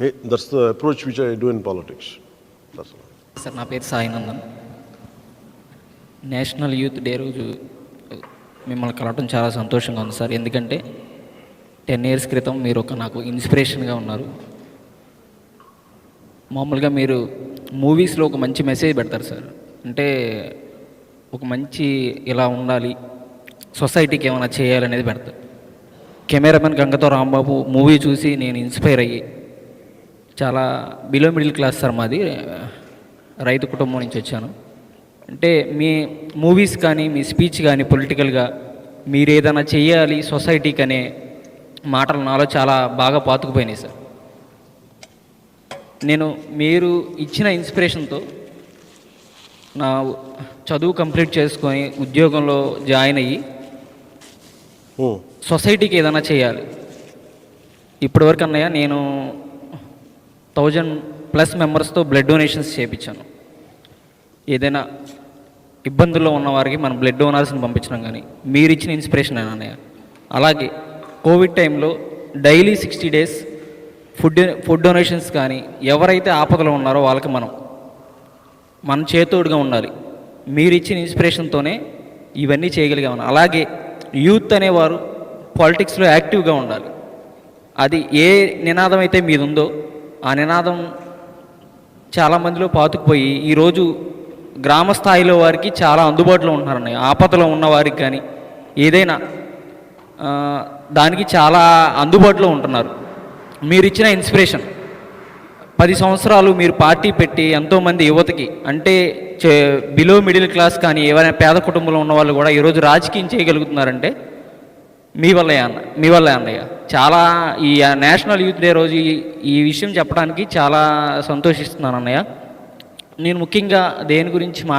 That's the approach which I do in politics sir నా పేరు Sainandan national youth day రోజు uh, మిమ్మల్ని కలవటం చాలా సంతోషంగా ఉంది సార్. ఎందుకంటే టెన్ ఇయర్స్ క్రితం మీరు ఒక నాకు ఇన్స్పిరేషన్గా ఉన్నారు. మామూలుగా మీరు మూవీస్లో ఒక మంచి మెసేజ్ పెడతారు సార్. అంటే ఒక మంచి ఇలా ఉండాలి సొసైటీకి ఏమైనా చేయాలనేది పెడతారు. కెమెరామెన్ గంగతో రాంబాబు మూవీ చూసి నేను ఇన్స్పైర్ అయ్యి చాలా బిలో మిడిల్ క్లాస్ సార్ మాది. రైతు కుటుంబం నుంచి వచ్చాను. అంటే మీ మూవీస్ కానీ మీ స్పీచ్ కానీ పొలిటికల్గా మీరు ఏదైనా చేయాలి సొసైటీకి అనే మాటలు నాలో చాలా బాగా పాతుకుపోయినాయి సార్. నేను మీరు ఇచ్చిన ఇన్స్పిరేషన్తో నా చదువు కంప్లీట్ చేసుకొని ఉద్యోగంలో జాయిన్ అయ్యి. సొసైటీకి ఏదైనా చేయాలి. ఇప్పటివరకు అన్నయ్య నేను థౌజండ్ ప్లస్ మెంబర్స్తో బ్లడ్ డొనేషన్స్ చేయించాను ఏదైనా ఇబ్బందుల్లో ఉన్నవారికి మనం బ్లడ్ డోనర్స్ని పంపించడం కానీ మీరు ఇచ్చిన ఇన్స్పిరేషన్ అని అన్నయ్య. అలాగే కోవిడ్ టైంలో daily sixty days food food donations కానీ ఎవరైతే ఆపదలో ఉన్నారో వాళ్ళకి మనం మన చేతోడుగా ఉండాలి. మీరు ఇచ్చిన ఇన్స్పిరేషన్తోనే ఇవన్నీ చేయగలిగాము అలాగే యూత్ అనేవారు పాలిటిక్స్లో యాక్టివ్గా ఉండాలి. అది ఏ నినాదం అయితే మీదుందో ఆ నినాదం చాలామందిలో పాతుకుపోయి ఈరోజు గ్రామ స్థాయిలో వారికి చాలా అందుబాటులో ఉంటున్నారన్నయ్య. ఆపదలో ఉన్న వారికి కానీ ఏదైనా దానికి చాలా అందుబాటులో ఉంటున్నారు. మీరు ఇచ్చిన ఇన్స్పిరేషన్. పది సంవత్సరాలు మీరు పార్టీ పెట్టి ఎంతోమంది యువతకి అంటే బిలో మిడిల్ క్లాస్ కానీ ఏవైనా పేద కుటుంబంలో ఉన్న వాళ్ళు కూడా ఈరోజు రాజకీయం చేయగలుగుతున్నారంటే మీ వల్లే అన్న మీ వల్లే అన్నయ్య. చాలా ఈ నేషనల్ యూత్ డే రోజు ఈ- విషయం చెప్పడానికి చాలా సంతోషిస్తున్నాను అన్నయ్య. నేను ముఖ్యంగా దేని గురించి మా